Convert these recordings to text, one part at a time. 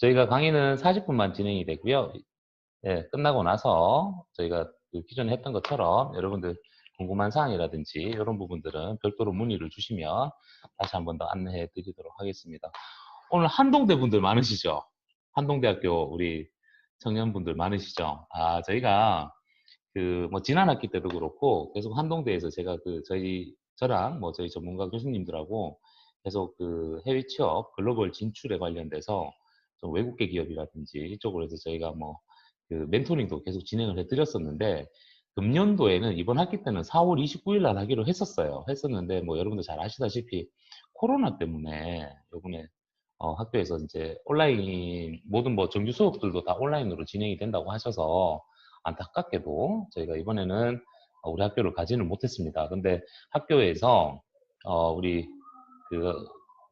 저희가 강의는 40분만 진행이 되고요. 예, 끝나고 나서 저희가 그 기존에 했던 것처럼 여러분들 궁금한 사항이라든지 이런 부분들은 별도로 문의를 주시면 다시 한 번 더 안내해 드리도록 하겠습니다. 오늘 한동대 분들 많으시죠? 한동대학교 우리 청년분들 많으시죠? 아, 저희가 그 뭐 지난 학기 때도 그렇고 계속 한동대에서 제가 그 저희 저랑 뭐 저희 전문가 교수님들하고 계속 그 해외 취업 글로벌 진출에 관련돼서 좀 외국계 기업이라든지 이쪽으로 해서 저희가 뭐 그 멘토링도 계속 진행을 해드렸었는데 금년도에는 이번 학기 때는 4월 29일 날 하기로 했었어요. 했었는데 뭐 여러분들 잘 아시다시피 코로나 때문에 요번에 어, 학교에서 이제 온라인 모든 뭐 정규 수업들도 다 온라인으로 진행이 된다고 하셔서 안타깝게도 저희가 이번에는 우리 학교를 가지는 못했습니다. 근데 학교에서 어, 우리 그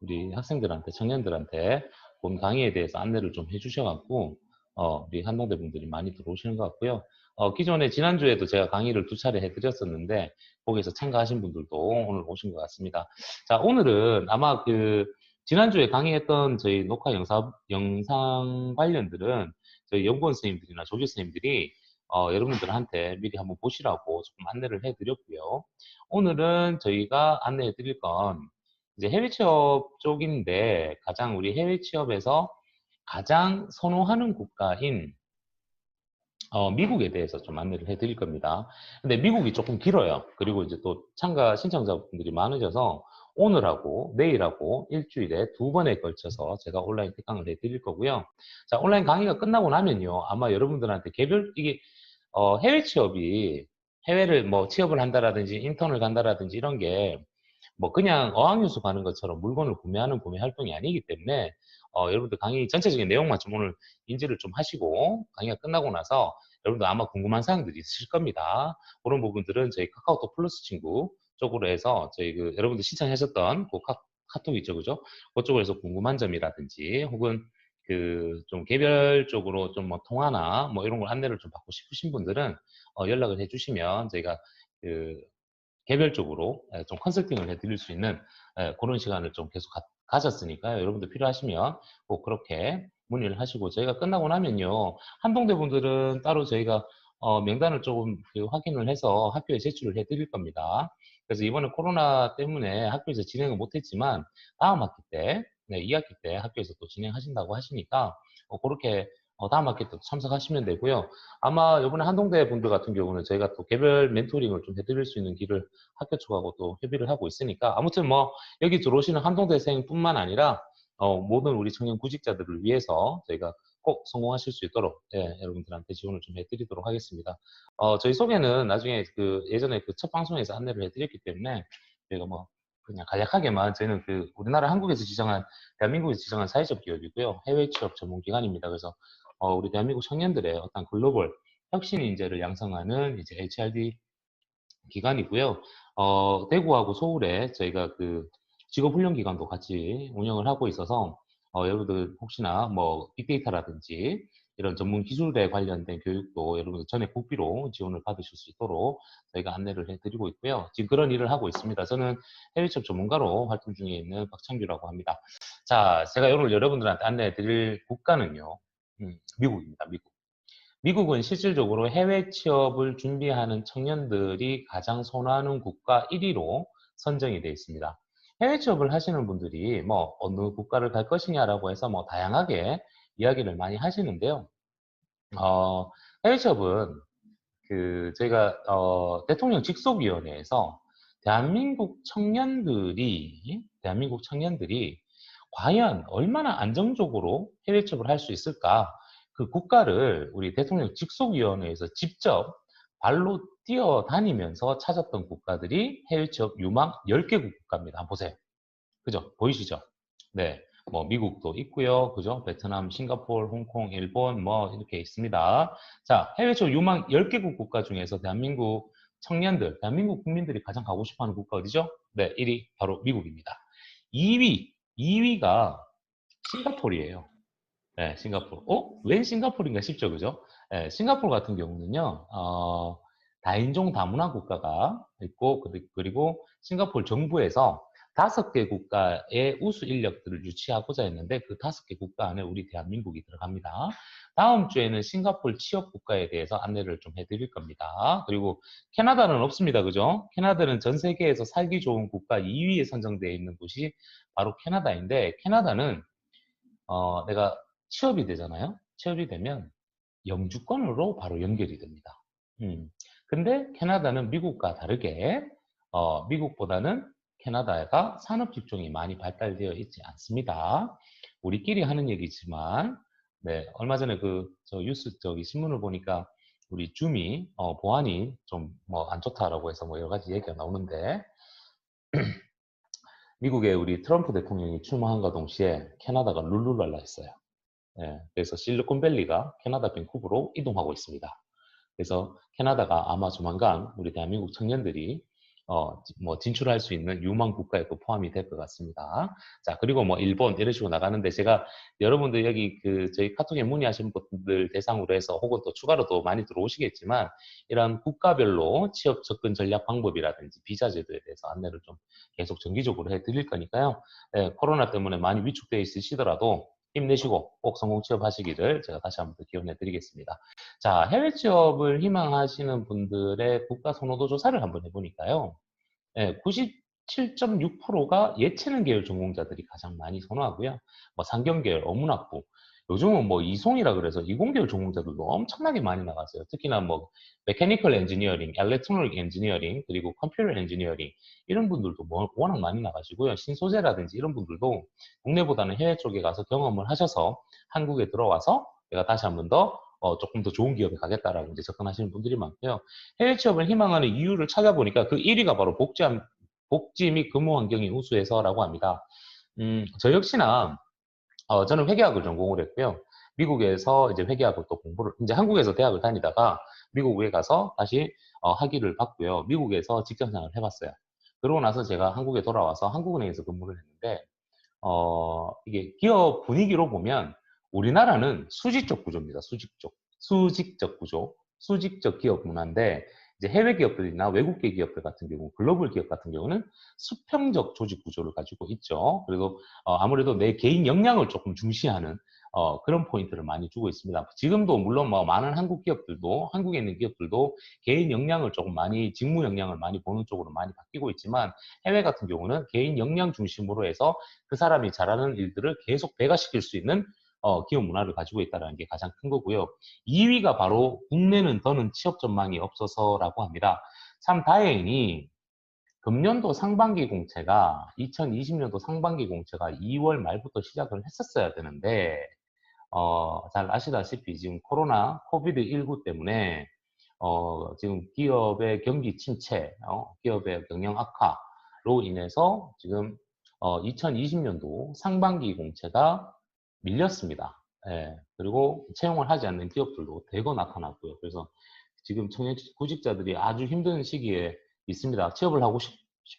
우리 학생들한테 청년들한테 본 강의에 대해서 안내를 좀 해주셔갖고 어, 우리 한동대 분들이 많이 들어오시는 것 같고요. 어, 기존에 지난주에도 제가 강의를 두 차례 해드렸었는데 거기서 참가하신 분들도 오늘 오신 것 같습니다. 자 오늘은 아마 그 지난주에 강의했던 저희 녹화 영상, 영상 관련들은 저희 연구원 선생님들이나 조교 선생님들이 어, 여러분들한테 미리 한번 보시라고 조금 안내를 해드렸고요. 오늘은 저희가 안내해 드릴 건 이제 해외 취업 쪽인데 가장 우리 해외 취업에서 가장 선호하는 국가인 어, 미국에 대해서 좀 안내를 해 드릴 겁니다. 근데 미국이 조금 길어요. 그리고 이제 또 참가 신청자분들이 많으셔서 오늘하고 내일하고 일주일에 두 번에 걸쳐서 제가 온라인 특강을 해 드릴 거고요. 자, 온라인 강의가 끝나고 나면요. 아마 여러분들한테 개별, 이게, 어, 해외 취업이 해외를 뭐 취업을 한다라든지 인턴을 간다라든지 이런 게 뭐 그냥 어학연수 가는 것처럼 물건을 구매하는 구매 활동이 아니기 때문에 어, 여러분들 강의 전체적인 내용만 좀 오늘 인지를 좀 하시고 강의가 끝나고 나서 여러분들 아마 궁금한 사항들이 있으실 겁니다. 그런 부분들은 저희 카카오톡 플러스 친구 쪽으로 해서 저희 그 여러분들 신청하셨던 그 카, 카톡 있죠, 그죠? 그쪽으로 해서 궁금한 점이라든지 혹은 그 좀 개별적으로 좀 뭐 통화나 뭐 이런 걸 안내를 좀 받고 싶으신 분들은 어, 연락을 해주시면 저희가 그 개별적으로 예, 좀 컨설팅을 해드릴 수 있는 예, 그런 시간을 좀 계속 가, 가졌으니까요. 여러분들 필요하시면 꼭 그렇게 문의를 하시고 저희가 끝나고 나면요. 한동대 분들은 따로 저희가 어, 명단을 조금 그 확인을 해서 학교에 제출을 해드릴 겁니다. 그래서 이번에 코로나 때문에 학교에서 진행을 못했지만 다음 학기 때, 네, 2학기 때 학교에서 또 진행하신다고 하시니까 어, 그렇게 어, 다음 학기 때 참석하시면 되고요. 아마 이번에 한동대 분들 같은 경우는 저희가 또 개별 멘토링을 좀 해드릴 수 있는 길을 학교 측하고 또 협의를 하고 있으니까 아무튼 뭐 여기 들어오시는 한동대생뿐만 아니라 어, 모든 우리 청년 구직자들을 위해서 저희가 꼭 성공하실 수 있도록 예, 여러분들한테 지원을 좀 해드리도록 하겠습니다. 어, 저희 소개는 나중에 그 예전에 그 첫 방송에서 안내를 해드렸기 때문에 저희가 뭐 그냥 간략하게만 저희는 그 우리나라 한국에서 지정한 대한민국에서 지정한 사회적 기업이고요. 해외 취업 전문 기관입니다. 그래서 어, 우리 대한민국 청년들의 어떤 글로벌 혁신 인재를 양성하는 이제 HRD 기관이고요. 어, 대구하고 서울에 저희가 그 직업 훈련 기관도 같이 운영을 하고 있어서 어, 여러분들 혹시나 뭐 빅데이터라든지 이런 전문 기술에 관련된 교육도 여러분들 전액 국비로 지원을 받으실 수 있도록 저희가 안내를 해드리고 있고요. 지금 그런 일을 하고 있습니다. 저는 해외 취업 전문가로 활동 중에 있는 박창규라고 합니다. 자, 제가 오늘 여러분들한테 안내해 드릴 국가는요. 음, 미국입니다. 미국. 미국은 실질적으로 해외 취업을 준비하는 청년들이 가장 선호하는 국가 1위로 선정이 되어 있습니다. 해외 취업을 하시는 분들이 뭐 어느 국가를 갈 것이냐라고 해서 뭐 다양하게 이야기를 많이 하시는데요. 어, 해외 취업은 그 저희가 어, 대통령 직속위원회에서 대한민국 청년들이 대한민국 청년들이 과연 얼마나 안정적으로 해외 취업을 할 수 있을까? 그 국가를 우리 대통령 직속위원회에서 직접 발로 뛰어다니면서 찾았던 국가들이 해외 취업 유망 10개국 국가입니다. 한번 보세요. 그죠? 보이시죠? 네. 뭐 미국도 있고요. 그죠? 베트남, 싱가포르, 홍콩, 일본 뭐 이렇게 있습니다. 자, 해외 취업 유망 10개국 국가 중에서 대한민국 청년들, 대한민국 국민들이 가장 가고 싶어 하는 국가 어디죠? 네, 1위 바로 미국입니다. 2위 2위가 싱가폴이에요. 네, 싱가폴. 어? 웬 싱가폴인가 싶죠, 그죠? 네, 싱가폴 같은 경우는요, 어, 다인종 다문화 국가가 있고, 그리고 싱가폴 정부에서 다섯 개 국가의 우수 인력들을 유치하고자 했는데 그 다섯 개 국가 안에 우리 대한민국이 들어갑니다. 다음 주에는 싱가폴 취업 국가에 대해서 안내를 좀 해드릴 겁니다. 그리고 캐나다는 없습니다. 그죠? 캐나다는 전 세계에서 살기 좋은 국가 2위에 선정되어 있는 곳이 바로 캐나다인데 캐나다는 어, 내가 취업이 되잖아요. 취업이 되면 영주권으로 바로 연결이 됩니다. 음. 근데 캐나다는 미국과 다르게 어, 미국보다는 캐나다가 산업 직종이 많이 발달되어 있지 않습니다. 우리끼리 하는 얘기지만 네, 얼마 전에 그 저 뉴스 저기 신문을 보니까 우리 줌이 어, 보안이 좀 뭐 안 좋다라고 해서 뭐 여러 가지 얘기가 나오는데 미국의 우리 트럼프 대통령이 출마한과 동시에 캐나다가 룰루랄라 했어요. 네, 그래서 실리콘밸리가 캐나다 밴쿠버로 이동하고 있습니다. 그래서 캐나다가 아마 조만간 우리 대한민국 청년들이 어, 뭐 진출할 수 있는 유망 국가에 또 포함이 될 것 같습니다. 자, 그리고 뭐 일본 이런 식으로 나가는데 제가 여러분들 여기 그 저희 카톡에 문의하신 분들 대상으로 해서 혹은 또 추가로 또 많이 들어오시겠지만 이런 국가별로 취업 접근 전략 방법이라든지 비자 제도에 대해서 안내를 좀 계속 정기적으로 해 드릴 거니까요. 네, 코로나 때문에 많이 위축되어 있으시더라도 힘내시고 꼭 성공 취업하시기를 제가 다시 한번 기원해 드리겠습니다. 자, 해외 취업을 희망하시는 분들의 국가 선호도 조사를 한번 해보니까요. 네, 97.6%가 예체능 계열 전공자들이 가장 많이 선호하고요. 뭐 상경 계열, 어문학부, 요즘은 뭐 이송이라 그래서 이공계열 전공자들도 엄청나게 많이 나갔어요. 특히나 뭐 메카니컬 엔지니어링, 엘렉트로닉 엔지니어링, 그리고 컴퓨터 엔지니어링 이런 분들도 뭐 워낙 많이 나가시고요. 신소재라든지 이런 분들도 국내보다는 해외 쪽에 가서 경험을 하셔서 한국에 들어와서 내가 다시 한 번 더 어, 조금 더 좋은 기업에 가겠다라고 이제 접근하시는 분들이 많고요. 해외 취업을 희망하는 이유를 찾아보니까 그 1위가 바로 복지, 복지 및 근무 환경이 우수해서라고 합니다. 음, 저 역시나 어, 저는 회계학을 전공을 했고요. 미국에서 이제 회계학을 또 공부를, 이제 한국에서 대학을 다니다가 미국에 가서 다시 어, 학위를 받고요. 미국에서 직장 생활을 해봤어요. 그러고 나서 제가 한국에 돌아와서 한국은행에서 근무를 했는데, 어, 이게 기업 분위기로 보면 우리나라는 수직적 구조입니다. 수직적. 수직적 구조. 수직적 기업 문화인데, 이제 해외 기업들이나 외국계 기업들 같은 경우, 글로벌 기업 같은 경우는 수평적 조직 구조를 가지고 있죠. 그리고 어, 아무래도 내 개인 역량을 조금 중시하는 어, 그런 포인트를 많이 주고 있습니다. 지금도 물론 뭐 많은 한국 기업들도 한국에 있는 기업들도 개인 역량을 조금 많이 직무 역량을 많이 보는 쪽으로 많이 바뀌고 있지만 해외 같은 경우는 개인 역량 중심으로 해서 그 사람이 잘하는 일들을 계속 배가시킬 수 있는 어, 기업 문화를 가지고 있다는 게 가장 큰 거고요. 2위가 바로 국내는 더는 취업 전망이 없어서라고 합니다. 참 다행히 금년도 상반기 공채가 2020년도 상반기 공채가 2월 말부터 시작을 했었어야 되는데 어, 잘 아시다시피 지금 코로나 코비드 19 때문에 어, 지금 기업의 경기 침체, 어, 기업의 경영 악화로 인해서 지금 어, 2020년도 상반기 공채가 밀렸습니다. 예, 그리고 채용을 하지 않는 기업들도 대거 나타났고요. 그래서 지금 청년 구직자들이 아주 힘든 시기에 있습니다. 취업을 하고 싶,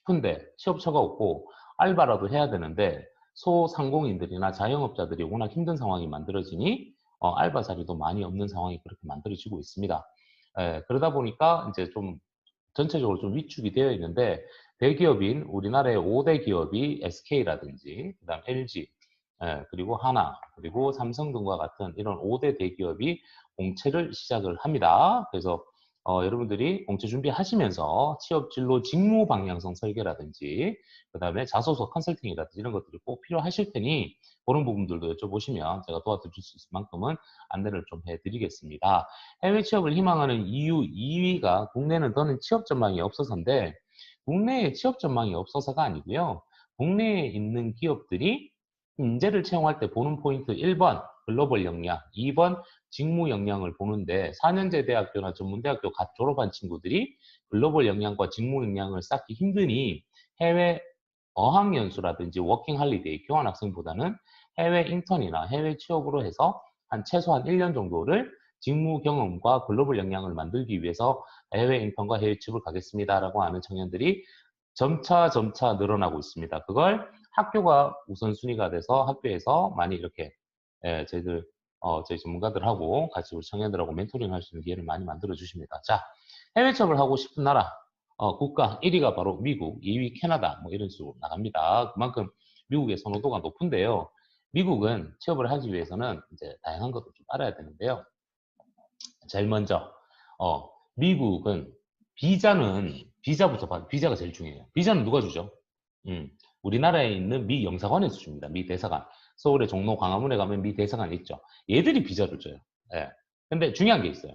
은데 취업처가 없고 알바라도 해야 되는데 소상공인들이나 자영업자들이 워낙 힘든 상황이 만들어지니 어, 알바 자리도 많이 없는 상황이 그렇게 만들어지고 있습니다. 예, 그러다 보니까 이제 좀 전체적으로 좀 위축이 되어 있는데 대기업인 우리나라의 5대 기업이 SK라든지 그다음 LG 예, 그리고 하나, 그리고 삼성 등과 같은 이런 5대 대기업이 공채를 시작을 합니다. 그래서 어, 여러분들이 공채 준비하시면서 취업 진로 직무 방향성 설계라든지 그 다음에 자소서 컨설팅이라든지 이런 것들이 꼭 필요하실 테니 그런 부분들도 여쭤보시면 제가 도와드릴 수 있을 만큼은 안내를 좀 해드리겠습니다. 해외 취업을 희망하는 이유 2위가 국내는 더는 취업 전망이 없어서인데 국내에 취업 전망이 없어서가 아니고요. 국내에 있는 기업들이 인재를 채용할 때 보는 포인트 1번 글로벌 역량, 2번 직무 역량을 보는데 4년제 대학교나 전문대학교 갓 졸업한 친구들이 글로벌 역량과 직무 역량을 쌓기 힘드니 해외 어학연수라든지 워킹 할리데이 교환학생보다는 해외 인턴이나 해외 취업으로 해서 한 최소한 1년 정도를 직무 경험과 글로벌 역량을 만들기 위해서 해외 인턴과 해외 취업을 가겠습니다라고 하는 청년들이 점차 점차 늘어나고 있습니다. 그걸 학교가 우선순위가 돼서 학교에서 많이 이렇게 예, 저희들 어, 저희 전문가들하고 같이 우리 청년들하고 멘토링 할 수 있는 기회를 많이 만들어 주십니다. 자, 해외 취업을 하고 싶은 나라 어, 국가 1위가 바로 미국, 2위 캐나다 뭐 이런 식으로 나갑니다. 그만큼 미국의 선호도가 높은데요. 미국은 취업을 하기 위해서는 이제 다양한 것도 좀 알아야 되는데요. 제일 먼저 어, 미국은 비자는 비자부터 봐. 비자가 제일 중요해요. 비자는 누가 주죠? 음, 우리나라에 있는 미 영사관에서 줍니다. 미 대사관. 서울의 종로 광화문에 가면 미 대사관이 있죠. 얘들이 비자를 줘요. 예. 근데 중요한 게 있어요.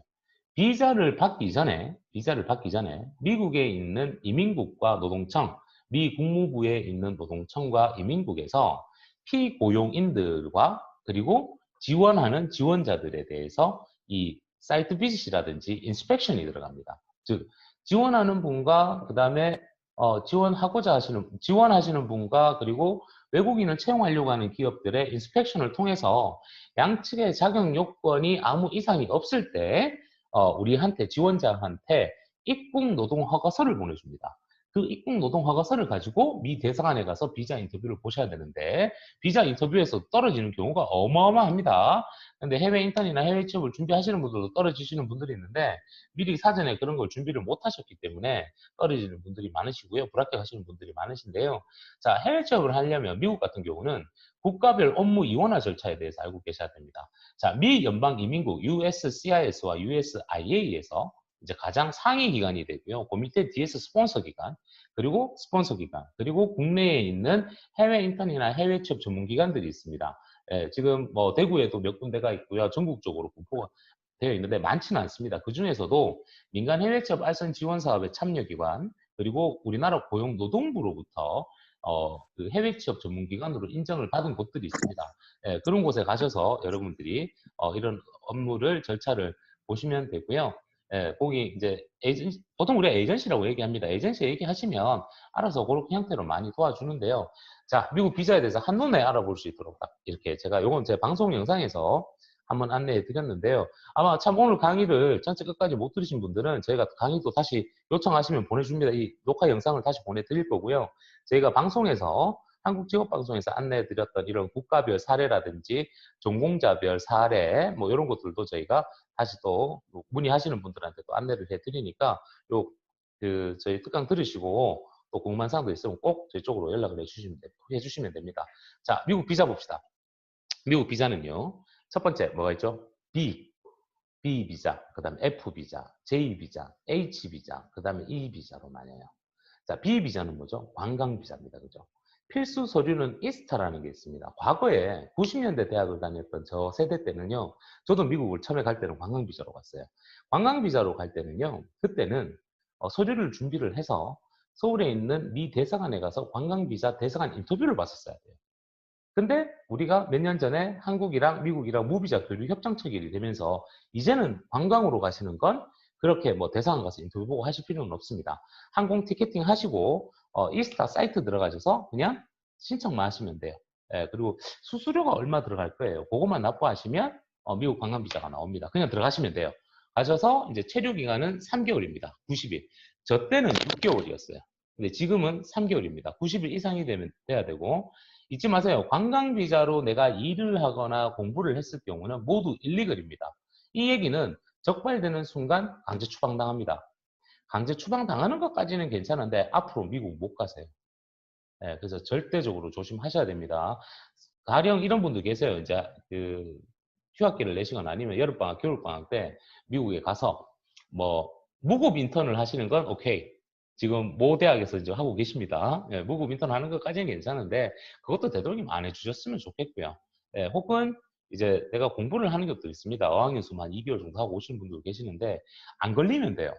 비자를 받기 전에, 비자를 받기 전에 미국에 있는 이민국과 노동청, 미 국무부에 있는 노동청과 이민국에서 피고용인들과 그리고 지원하는 지원자들에 대해서 이 사이트 비짓이라든지 인스펙션이 들어갑니다. 즉 지원하는 분과 그 다음에 어, 지원하고자 하시는 지원하시는 분과 그리고 외국인을 채용하려고 하는 기업들의 인스펙션을 통해서 양측의 자격 요건이 아무 이상이 없을 때 어, 우리한테 지원자한테 입국 노동 허가서를 보내줍니다. 그 입국 노동 허가서를 가지고 미 대사관에 가서 비자 인터뷰를 보셔야 되는데 비자 인터뷰에서 떨어지는 경우가 어마어마합니다. 근데 해외 인턴이나 해외 취업을 준비하시는 분들도 떨어지시는 분들이 있는데 미리 사전에 그런 걸 준비를 못 하셨기 때문에 떨어지는 분들이 많으시고요. 불합격하시는 분들이 많으신데요. 자, 해외 취업을 하려면 미국 같은 경우는 국가별 업무 이원화 절차에 대해서 알고 계셔야 됩니다. 자, 미 연방 이민국 USCIS와 USIA에서 이제 가장 상위 기관이 되고요. 그 밑에 DS 스폰서 기관, 그리고 스폰서 기관, 그리고 국내에 있는 해외 인턴이나 해외 취업 전문 기관들이 있습니다. 예, 지금 뭐 대구에도 몇 군데가 있고요. 전국적으로 분포가 되어 있는데 많지는 않습니다. 그 중에서도 민간 해외 취업 알선 지원 사업의 참여 기관, 그리고 우리나라 고용노동부로부터 어, 그 해외 취업 전문 기관으로 인정을 받은 곳들이 있습니다. 예, 그런 곳에 가셔서 여러분들이 어, 이런 업무를 절차를 보시면 되고요. 예, 거기 이제 에이전시, 보통 우리가 에이전시라고 얘기합니다. 에이전시 얘기하시면 알아서 그렇게 형태로 많이 도와주는데요. 자, 미국 비자에 대해서 한눈에 알아볼 수 있도록 딱 이렇게 제가 요건 제 방송 영상에서 한번 안내해 드렸는데요. 아마 참 오늘 강의를 전체 끝까지 못 들으신 분들은 저희가 강의 도 다시 요청하시면 보내줍니다. 이 녹화 영상을 다시 보내드릴 거고요. 저희가 방송에서 한국직업방송에서 안내해 드렸던 이런 국가별 사례라든지 전공자별 사례 뭐 이런 것들도 저희가 다시 또 문의하시는 분들한테 또 안내를 해 드리니까 요 그 저희 특강 들으시고 또 사항도 있으면 꼭 저희 쪽으로 연락을 해 주시면, 해 주시면 됩니다. 자, 미국 비자 봅시다. 미국 비자는요. 첫 번째 뭐가 있죠? B, B 비자, 그 다음에 F 비자, J 비자, H 비자, 그 다음에 E 비자로 나뉘어요. 자, B 비자는 뭐죠? 관광 비자입니다. 그죠? 필수 서류는 이스타라는 게 있습니다. 과거에 90년대 대학을 다녔던 저 세대 때는요, 저도 미국을 처음에 갈 때는 관광 비자로 갔어요. 관광 비자로 갈 때는요, 그때는 어, 서류를 준비를 해서 서울에 있는 미 대사관에 가서 관광 비자 대사관 인터뷰를 봤었어야 돼요. 근데 우리가 몇 년 전에 한국이랑 미국이랑 무비자 교류 협정 체결이 되면서 이제는 관광으로 가시는 건 그렇게 뭐 대사관 가서 인터뷰 보고 하실 필요는 없습니다. 항공 티켓팅 하시고 어, 이스타 사이트 들어가셔서 그냥 신청만 하시면 돼요. 예, 그리고 수수료가 얼마 들어갈 거예요. 그것만 납부하시면 어, 미국 관광 비자가 나옵니다. 그냥 들어가시면 돼요. 가셔서 이제 체류 기간은 3개월입니다. 90일. 저 때는 6개월이었어요. 근데 지금은 3개월입니다. 90일 이상이 되면 돼야 되고 잊지 마세요. 관광 비자로 내가 일을 하거나 공부를 했을 경우는 모두 일리글입니다. 이 얘기는 적발되는 순간 강제 추방당합니다. 강제 추방 당하는 것까지는 괜찮은데 앞으로 미국 못 가세요. 네, 그래서 절대적으로 조심하셔야 됩니다. 가령 이런 분도 계세요. 이제 그 휴학기를 내시거나 아니면 여름방학, 겨울방학 때 미국에 가서 뭐 무급 인턴을 하시는 건 오케이. 지금 모 대학에서 이제 하고 계십니다. 예, 무급 인턴 하는 것까지는 괜찮은데 그것도 되도록이면 안 해주셨으면 좋겠고요. 예, 혹은 이제 내가 공부를 하는 것도 있습니다. 어학연 수만 2개월 정도 하고 오시는 분들 계시는데 안 걸리면 돼요.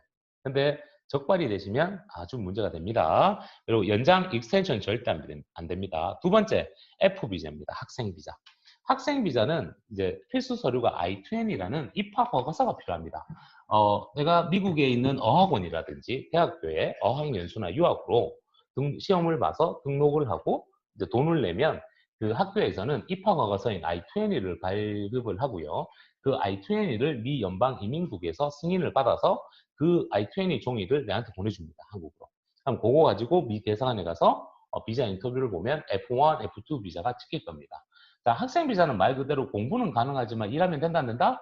근데 적발이 되시면 아주 문제가 됩니다. 그리고 연장 익스텐션 절대 안 됩니다. 두 번째 F비자입니다. 학생 비자. 학생 비자는 이제 필수 서류가 I-20이라는 입학 허가서가 필요합니다. 어, 내가 미국에 있는 어학원이라든지 대학교에 어학연수나 유학으로 등, 시험을 봐서 등록을 하고 이제 돈을 내면 그 학교에서는 입학 허가서인 I-20를 발급을 하고요. 그 I-20를 미 연방 이민국에서 승인을 받아서 그 I-20 종이를 내한테 보내줍니다. 한국으로. 그럼 그거 가지고 미 대사관에 가서 어, 비자 인터뷰를 보면 F1, F2 비자가 찍힐 겁니다. 자, 학생 비자는 말 그대로 공부는 가능하지만 일하면 된다 안 된다?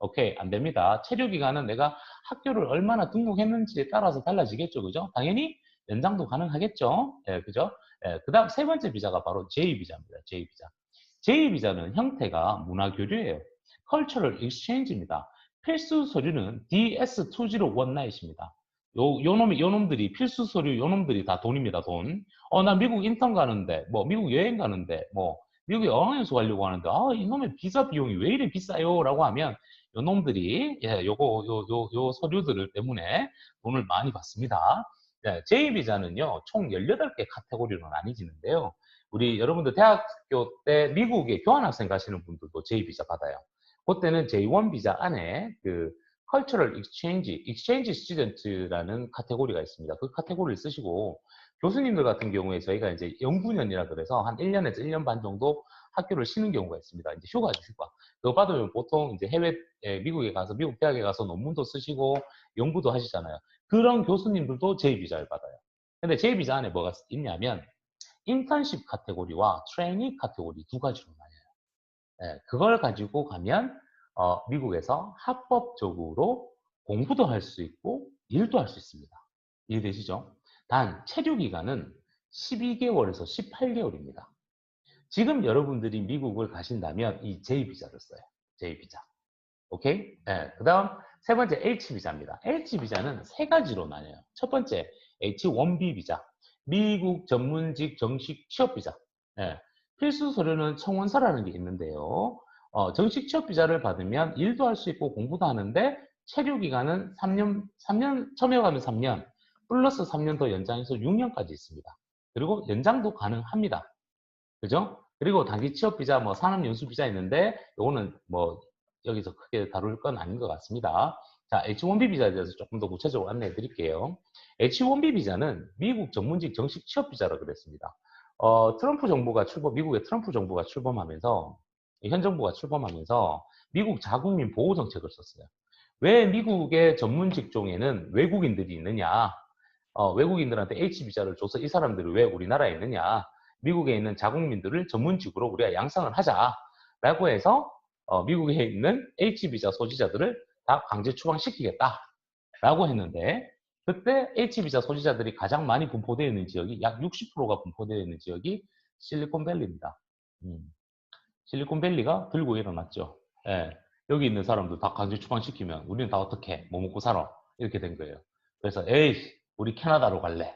오케이, 안 됩니다. 체류 기간은 내가 학교를 얼마나 등록했는지에 따라서 달라지겠죠. 그죠? 당연히 연장도 가능하겠죠. 예, 그죠? 예, 그 다음 세 번째 비자가 바로 J비자입니다. J비자. J비자는 형태가 문화교류예요. Cultural Exchange입니다. 필수 서류는 DS2019입니다. 요, 요 놈이, 요 놈들이, 필수 서류 요 놈들이 다 돈입니다, 돈. 어, 나 미국 인턴 가는데, 뭐, 미국 여행 가는데, 뭐, 미국에 어학연수 가려고 하는데, 아, 이놈의 비자 비용이 왜 이래 비싸요? 라고 하면, 요 놈들이, 예, 요거, 요, 요, 요 서류들 때문에 돈을 많이 받습니다. 네, J비자는요, 총 18개 카테고리로 나뉘지는데요. 우리 여러분들 대학교 때 미국에 교환학생 가시는 분들도 J비자 받아요. 그때는 J1 비자 안에 그 Cultural Exchange, Exchange Student라는 카테고리가 있습니다. 그 카테고리를 쓰시고 교수님들 같은 경우에 저희가 이제 연구년이라 그래서 한 1년에서 1년 반 정도 학교를 쉬는 경우가 있습니다. 이제 휴가죠, 휴가. 그거 받으면 보통 이제 해외, 에, 미국에 가서, 미국 대학에 가서 논문도 쓰시고 연구도 하시잖아요. 그런 교수님들도 J비자를 받아요. 근데 J비자 안에 뭐가 있냐면 인턴십 카테고리와 트레이닝 카테고리 두 가지로 나뉘어요. 예, 그걸 가지고 가면 어, 미국에서 합법적으로 공부도 할 수 있고 일도 할 수 있습니다. 이해되시죠? 단 체류 기간은 12개월에서 18개월입니다. 지금 여러분들이 미국을 가신다면 이 J비자를 써요. J비자. 오케이? 네, 그 다음 세 번째 H비자입니다. H비자는 세 가지로 나뉘어요. 첫 번째 H1B 비자. 미국 전문직 정식 취업 비자. 네, 필수 서류는 청원서라는 게 있는데요. 어, 정식 취업 비자를 받으면 일도 할 수 있고 공부도 하는데 체류 기간은 3년, 3년, 처음에 가면 3년, 플러스 3년 더 연장해서 6년까지 있습니다. 그리고 연장도 가능합니다. 그죠? 그리고 단기 취업 비자, 뭐 산업 연수 비자 있는데 요거는 뭐 여기서 크게 다룰 건 아닌 것 같습니다. 자, H1B 비자에 대해서 조금 더 구체적으로 안내해 드릴게요. H1B 비자는 미국 전문직 정식 취업 비자라 그랬습니다. 어, 트럼프 정부가 출범, 미국의 트럼프 정부가 출범하면서 현 정부가 출범하면서 미국 자국민 보호 정책을 썼어요. 왜 미국의 전문 직종에는 외국인들이 있느냐? 어, 외국인들한테 H 비자를 줘서 이 사람들이 왜 우리나라에 있느냐? 미국에 있는 자국민들을 전문직으로 우리가 양성을 하자라고 해서 어, 미국에 있는 H 비자 소지자들을 다 강제 추방시키겠다라고 했는데 그때 H 비자 소지자들이 가장 많이 분포되어 있는 지역이 약 60%가 분포되어 있는 지역이 실리콘밸리입니다. 음. 실리콘밸리가 들고 일어났죠. 예. 여기 있는 사람들 다 강제 추방시키면 우리는 다 어떻게 뭐 먹고 살아 이렇게 된 거예요. 그래서 에이 우리 캐나다로 갈래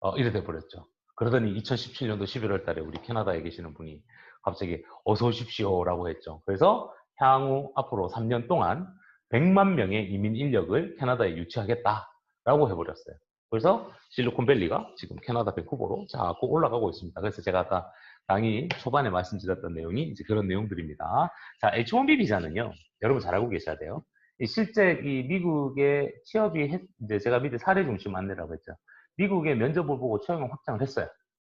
어, 이래 돼 버렸죠. 그러더니 2017년도 11월 달에 우리 캐나다에 계시는 분이 갑자기 어서 오십시오라고 했죠. 그래서 향후 앞으로 3년 동안 100만 명의 이민 인력을 캐나다에 유치하겠다 라고 해버렸어요. 그래서 실리콘밸리가 지금 캐나다 밴쿠버로 자꾸 올라가고 있습니다. 그래서 제가 아까 강의 초반에 말씀드렸던 내용이 이제 그런 내용들입니다. 자, H1B 비자는요, 여러분 잘 알고 계셔야 돼요. 실제 이 미국의 취업이 했, 이제 제가 밑에 사례 중심 안내라고 했죠. 미국의 면접을 보고 채용을 확정을 했어요.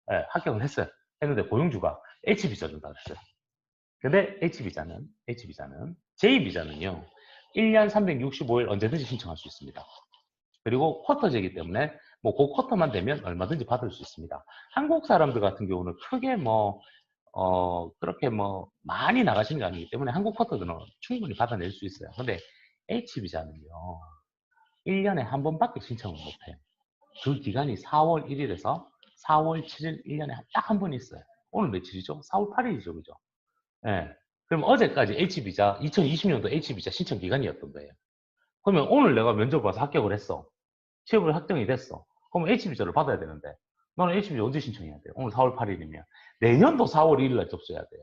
네, 합격을 했어요. 했는데 고용주가 H비자 준다 그랬어요. 근데 H비자는, H비자는, J비자는요, 1년 365일 언제든지 신청할 수 있습니다. 그리고 쿼터제이기 때문에 뭐 그 쿼터만 되면 얼마든지 받을 수 있습니다. 한국 사람들 같은 경우는 크게 뭐, 어, 그렇게 뭐 많이 나가시는 게 아니기 때문에 한국 쿼터들은 충분히 받아낼 수 있어요. 근데 H비자는요, 1년에 한 번밖에 신청을 못해요. 그 기간이 4월 1일에서 4월 7일 1년에 딱 한 번 있어요. 오늘 며칠이죠? 4월 8일이죠, 그죠? 예. 네. 그럼 어제까지 H비자, 2020년도 H비자 신청 기간이었던 거예요. 그러면 오늘 내가 면접 봐서 합격을 했어. 취업을 확정이 됐어. 그럼 H비자를 받아야 되는데 너는 H비자 언제 신청해야 돼요? 오늘 4월 8일이면 내년도 4월 1일 날 접수해야 돼요.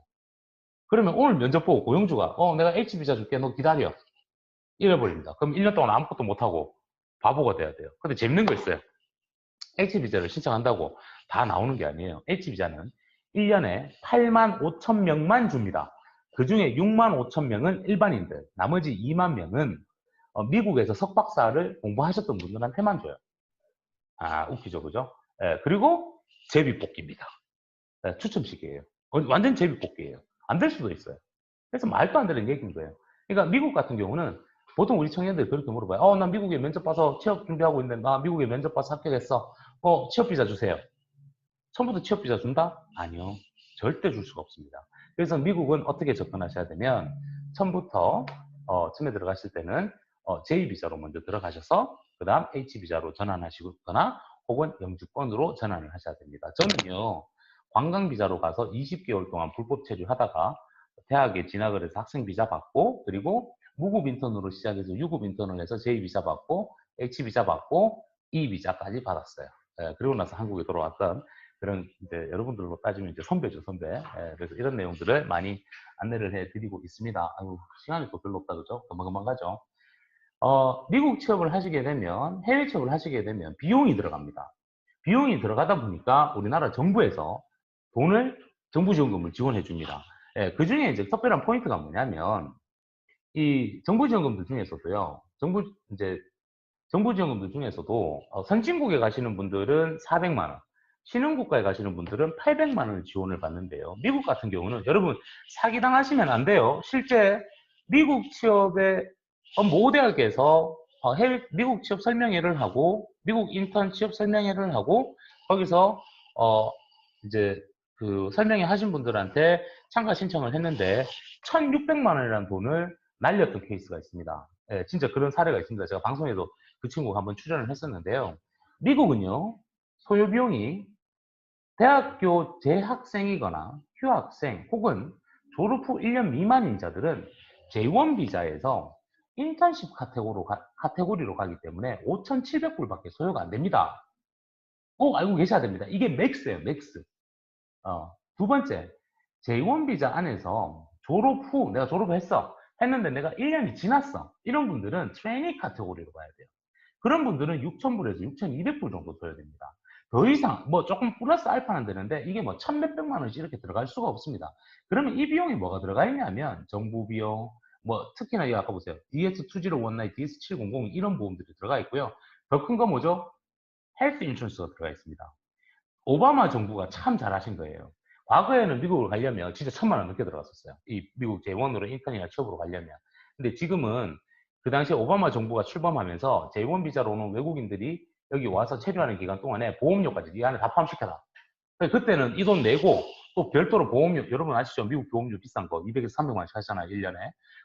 그러면 오늘 면접 보고 고용주가 어 내가 H비자 줄게 너 기다려 이래버립니다. 그럼 1년 동안 아무것도 못하고 바보가 돼야 돼요. 근데 재밌는 거 있어요. H비자를 신청한다고 다 나오는 게 아니에요. H비자는 1년에 8만 5천 명만 줍니다. 그 중에 6만 5천 명은 일반인들, 나머지 2만 명은 어, 미국에서 석박사를 공부하셨던 분들한테만 줘요. 아, 웃기죠, 그죠? 예, 그리고 제비뽑기입니다. 예, 추첨식이에요. 어, 완전 제비뽑기예요. 안 될 수도 있어요. 그래서 말도 안 되는 얘기인 거예요. 그러니까 미국 같은 경우는 보통 우리 청년들이 그렇게 물어봐요. 어, 나 미국에 면접 봐서 취업 준비하고 있는데, 나 미국에 면접 봐서 합격했어. 어, 취업비자 주세요. 처음부터 취업비자 준다? 아니요. 절대 줄 수가 없습니다. 그래서 미국은 어떻게 접근하셔야 되면, 처음부터 어, 처음에 들어가실 때는 어, J비자로 먼저 들어가셔서 그 다음 H비자로 전환하시거나 혹은 영주권으로 전환을 하셔야 됩니다. 저는요 관광 비자로 가서 20개월 동안 불법 체류하다가 대학에 진학을 해서 학생 비자 받고 그리고 무급 인턴으로 시작해서 유급 인턴을 해서 J비자 받고 H비자 받고 E비자까지 받았어요. 예, 그리고 나서 한국에 돌아왔던 그런 이제 여러분들로 따지면 이제 선배죠 선배. 예, 그래서 이런 내용들을 많이 안내를 해드리고 있습니다. 아유 시간이 또 별로 없다 그죠? 금방금방 가죠. 어, 미국 취업을 하시게 되면 해외 취업을 하시게 되면 비용이 들어갑니다. 비용이 들어가다 보니까 우리나라 정부에서 돈을 정부 지원금을 지원해 줍니다. 예, 그 중에 이제 특별한 포인트가 뭐냐면 이 정부 지원금들 중에서도요. 정부 이제 정부 지원금들 중에서도 어, 선진국에 가시는 분들은 400만 원, 신흥국가에 가시는 분들은 800만 원을 지원을 받는데요. 미국 같은 경우는 여러분 사기 당하시면 안 돼요. 실제 미국 취업에 어, 모 대학에서 어, 해외 미국 취업 설명회를 하고 미국 인턴 취업 설명회를 하고 거기서 어 이제 그 설명회 하신 분들한테 참가 신청을 했는데 1,600만 원이라는 돈을 날렸던 케이스가 있습니다. 예, 진짜 그런 사례가 있습니다. 제가 방송에도 그 친구가 한번 출연을 했었는데요. 미국은요, 소요 비용이 대학교 재학생이거나 휴학생 혹은 졸업 후 1년 미만인 자들은 J1 비자에서 인턴십 카테고리로, 가, 카테고리로 가기 때문에 5,700불밖에 소요가 안 됩니다. 꼭 알고 계셔야 됩니다. 이게 맥스예요, 맥스. 어, 두 번째, J1 비자 안에서 졸업 후 내가 졸업했어. 했는데 내가 1년이 지났어. 이런 분들은 트레이닝 카테고리로 가야 돼요. 그런 분들은 6,000불에서 6,200불 정도 소요됩니다. 더 이상 뭐 조금 플러스 알파는 되는데 이게 뭐 천몇백만 원씩 이렇게 들어갈 수가 없습니다. 그러면 이 비용이 뭐가 들어가 있냐면 정부 비용, 뭐 특히나 이 아까 보세요. DS2019, DS700 이런 보험들이 들어가 있고요. 더 큰 거 뭐죠? 헬스 인슈런스가 들어가 있습니다. 오바마 정부가 참 잘하신 거예요. 과거에는 미국을 가려면 진짜 천만 원 넘게 들어갔었어요. 이 미국 제1으로 인턴이나 취업으로 가려면. 근데 지금은 그 당시 오바마 정부가 출범하면서 제1 비자로 오는 외국인들이 여기 와서 체류하는 기간 동안에 보험료까지 이 안에 다 포함시켜라. 그때는 이 돈 내고 또 별도로 보험료, 여러분 아시죠? 미국 보험료 비싼 거 200에서 300만원씩 하잖아요, 1년에.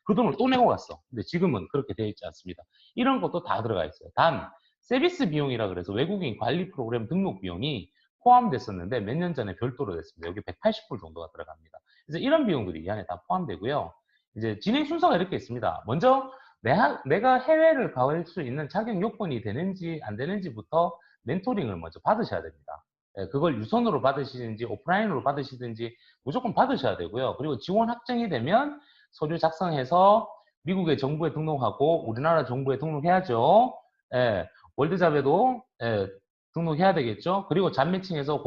그 돈을 또 내고 갔어. 근데 지금은 그렇게 되어 있지 않습니다. 이런 것도 다 들어가 있어요. 단, 서비스 비용이라 그래서 외국인 관리 프로그램 등록 비용이 포함됐었는데 몇 년 전에 별도로 됐습니다. 여기 180불 정도가 들어갑니다. 그래서 이런 비용들이 이 안에 다 포함되고요. 이제 진행 순서가 이렇게 있습니다. 먼저 내가, 해외를 갈 수 있는 자격 요건이 되는지 안 되는지부터 멘토링을 먼저 받으셔야 됩니다. 예, 그걸 유선으로 받으시든지 오프라인으로 받으시든지 무조건 받으셔야 되고요. 그리고 지원 확정이 되면 서류 작성해서 미국의 정부에 등록하고 우리나라 정부에 등록해야죠. 예, 월드잡에도 예, 등록해야 되겠죠. 그리고 잡매칭해서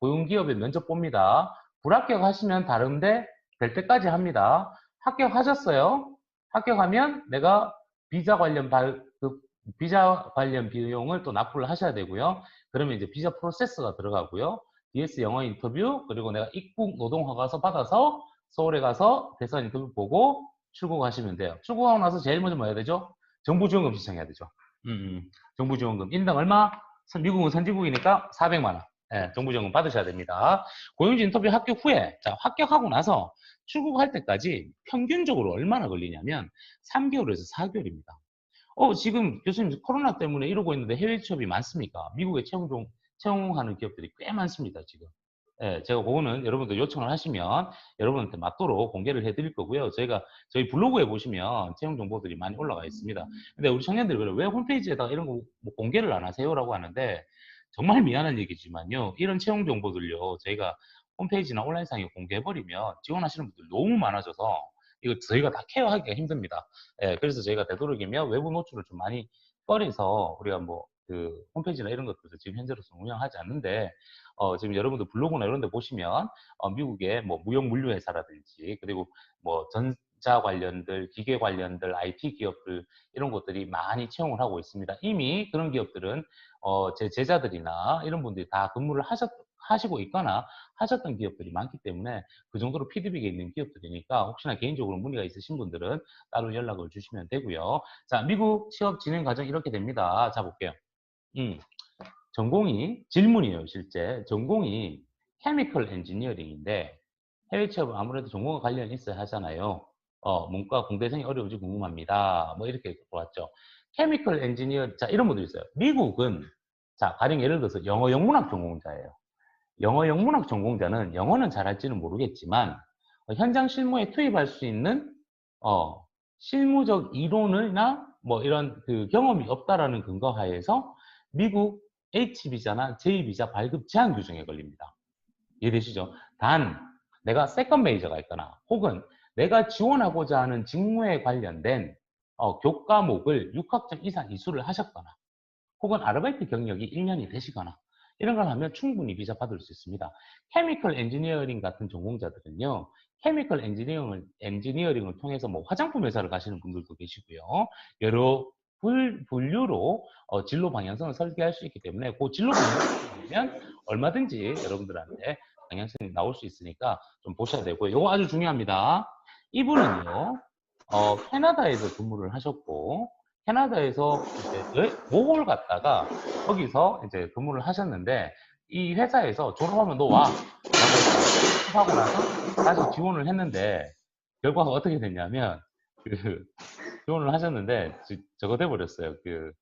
고용기업에 면접 봅니다. 불합격하시면 다른데 될 때까지 합니다. 합격하셨어요. 합격하면 내가 비자 관련 발, 그 비자 관련 비용을 또 납부를 하셔야 되고요. 그러면 이제 비자 프로세스가 들어가고요. DS 영어 인터뷰 그리고 내가 입국 노동 허가서 받아서 서울에 가서 대선 인터뷰 보고 출국하시면 돼요. 출국하고 나서 제일 먼저 뭐 해야 되죠? 정부 지원금 신청해야 되죠. 음, 음. 정부 지원금 인당 얼마? 미국은 선진국이니까 400만 원. 예, 정부 지원금 받으셔야 됩니다. 고용주 인터뷰 합격 후에 자 합격하고 나서 출국할 때까지 평균적으로 얼마나 걸리냐면 3개월에서 4개월입니다. 어 지금 교수님 코로나 때문에 이러고 있는데 해외 취업이 많습니까? 미국에 채용 중 채용하는 기업들이 꽤 많습니다 지금. 예, 제가 그거는 여러분들 요청을 하시면 여러분한테 맞도록 공개를 해드릴 거고요. 저희가 저희 블로그에 보시면 채용 정보들이 많이 올라가 있습니다. 근데 우리 청년들이 왜 홈페이지에다가 이런 거 뭐 공개를 안 하세요라고 하는데 정말 미안한 얘기지만요. 이런 채용 정보들요. 저희가 홈페이지나 온라인상에 공개해버리면 지원하시는 분들 너무 많아져서 이거 저희가 다 케어하기가 힘듭니다. 예, 그래서 저희가 되도록이면 외부 노출을 좀 많이 꺼내서 우리가 뭐 그 홈페이지나 이런 것들을 지금 현재로서 운영하지 않는데 어, 지금 여러분들 블로그나 이런 데 보시면 어, 미국의 뭐 무역 물류 회사라든지 그리고 뭐 전 자 관련들, 기계 관련들, IT 기업들 이런 것들이 많이 채용을 하고 있습니다. 이미 그런 기업들은 어, 제 제자들이나 이런 분들이 다 근무를 하셨 하시고 있거나 하셨던 기업들이 많기 때문에 그 정도로 피드백이 있는 기업들이니까 혹시나 개인적으로 문의가 있으신 분들은 따로 연락을 주시면 되고요. 자, 미국 취업 진행 과정 이렇게 됩니다. 자, 볼게요. 음, 전공이 질문이에요, 실제. 전공이 케미컬 엔지니어링인데 해외 취업은 아무래도 전공과 관련이 있어야 하잖아요. 어, 문과 공대생이 어려운지 궁금합니다. 뭐 이렇게 들어왔죠. 케미컬 엔지니어, 자, 이런 분들 있어요. 미국은, 자, 가령 예를 들어서 영어 영문학 전공자예요. 영어 영문학 전공자는 영어는 잘할지는 모르겠지만, 어, 현장 실무에 투입할 수 있는, 어, 실무적 이론이나 뭐 이런 그 경험이 없다라는 근거 하에서 미국 H비자나 J비자 발급 제한 규정에 걸립니다. 이해되시죠? 단, 내가 세컨 메이저가 있거나 혹은 내가 지원하고자 하는 직무에 관련된 어, 교과목을 6학점 이상 이수를 하셨거나 혹은 아르바이트 경력이 1년이 되시거나 이런 걸 하면 충분히 비자 받을 수 있습니다. 케미컬 엔지니어링 같은 전공자들은요. 케미컬 엔지니어링을, 엔지니어링을 통해서 뭐 화장품 회사를 가시는 분들도 계시고요. 여러 불, 분류로 어, 진로 방향성을 설계할 수 있기 때문에 그 진로 방향성이면 얼마든지 여러분들한테 방향성이 나올 수 있으니까 좀 보셔야 되고요. 이거 아주 중요합니다. 이분은요, 어, 캐나다에서 근무를 하셨고, 캐나다에서 이제 모홀 갔다가 거기서 이제 근무를 하셨는데, 이 회사에서 졸업하면 너 와. 라고 하고 나서 다시 지원을 했는데, 결과가 어떻게 됐냐면, 그, 지원을 하셨는데, 저거 돼버렸어요. 그,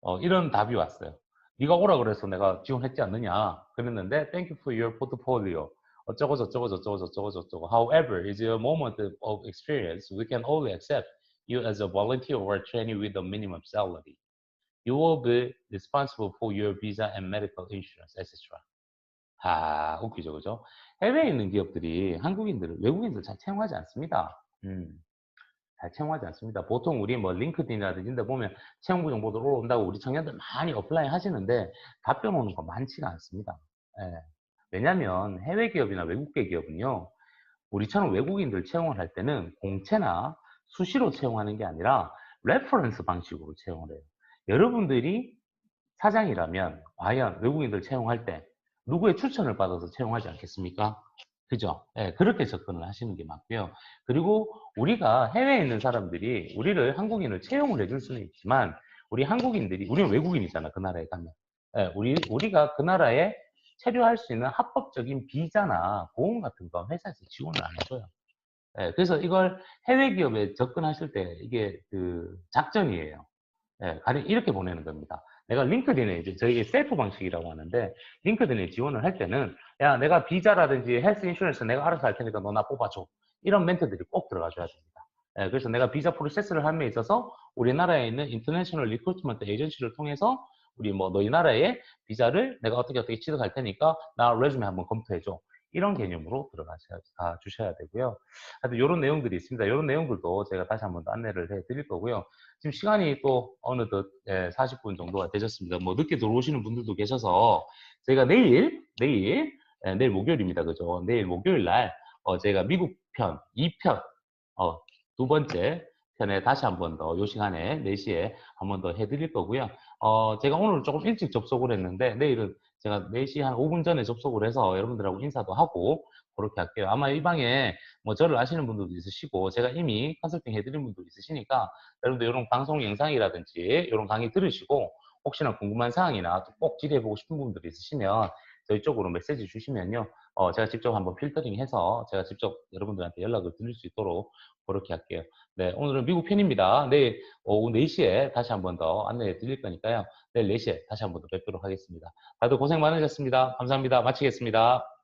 어, 이런 답이 왔어요. 네가 오라 그래서 내가 지원했지 않느냐 그랬는데 thank you for your portfolio 어쩌고 저쩌고 저쩌고 저쩌고 저쩌고 however is a moment of experience we can only accept you as a volunteer or trainee with a minimum salary you will be responsible for your visa and medical insurance etc 아 웃기죠 그죠 해외에 있는 기업들이 한국인들을 외국인들 잘 채용하지 않습니다 음. 잘 채용하지 않습니다. 보통 우리 뭐 링크드인이라든지 데 보면 채용부 정보들 올라온다고 우리 청년들 많이 어플라이 하시는데 답변 오는 거 많지가 않습니다. 예. 왜냐하면 해외 기업이나 외국계 기업은요, 우리처럼 외국인들 채용을 할 때는 공채나 수시로 채용하는 게 아니라 레퍼런스 방식으로 채용을 해요. 여러분들이 사장이라면 과연 외국인들 채용할 때 누구의 추천을 받아서 채용하지 않겠습니까? 그죠? 예, 그렇게 접근을 하시는 게 맞고요. 그리고 우리가 해외에 있는 사람들이 우리를 한국인을 채용을 해줄 수는 있지만 우리 한국인들이 우리는 외국인이잖아 그 나라에 가면 예, 우리 우리가 그 나라에 체류할 수 있는 합법적인 비자나 보험 같은 거 회사에서 지원을 안 해줘요. 예, 그래서 이걸 해외 기업에 접근하실 때 이게 그 작전이에요. 예, 가령 이렇게 보내는 겁니다. 내가 링크드인에 이제 저희 셀프 방식이라고 하는데 링크드인에 지원을 할 때는 야 내가 비자라든지 헬스 인슈런스 내가 알아서 할 테니까 너 나 뽑아줘 이런 멘트들이 꼭 들어가줘야 됩니다. 예, 그래서 내가 비자 프로세스를 함에 있어서 우리나라에 있는 인터내셔널 리크루트먼트 에이전시를 통해서 우리 뭐 너희 나라에 비자를 내가 어떻게 어떻게 취득할 테니까 나 레주메 한번 검토해줘. 이런 개념으로 들어가셔야 주셔야 되고요. 하여튼 이런 내용들이 있습니다. 이런 내용들도 제가 다시 한번 더 안내를 해 드릴 거고요. 지금 시간이 또 어느덧 40분 예, 정도가 되셨습니다. 뭐 늦게 들어오시는 분들도 계셔서 저희가 내일 내일 예, 내일 목요일입니다. 그죠? 내일 목요일 날 어, 제가 미국 편 2편 어, 두 번째 편에 다시 한 번 더 요 시간에 4시에 한 번 더 해드릴 거고요. 어, 제가 오늘 조금 일찍 접속을 했는데 내일은 제가 4시 한 5분 전에 접속을 해서 여러분들하고 인사도 하고 그렇게 할게요. 아마 이 방에 뭐 저를 아시는 분들도 있으시고 제가 이미 컨설팅 해드린 분도 있으시니까 여러분들 이런 방송 영상이라든지 이런 강의 들으시고 혹시나 궁금한 사항이나 꼭 기대해보고 싶은 분들이 있으시면 저희 쪽으로 메시지 주시면요. 어, 제가 직접 한번 필터링 해서 제가 직접 여러분들한테 연락을 드릴 수 있도록 그렇게 할게요. 네, 오늘은 미국 편입니다. 내일 오후 4시에 다시 한번 더 안내해 드릴 거니까요. 내일 4시에 다시 한번 더 뵙도록 하겠습니다. 다들 고생 많으셨습니다. 감사합니다. 마치겠습니다.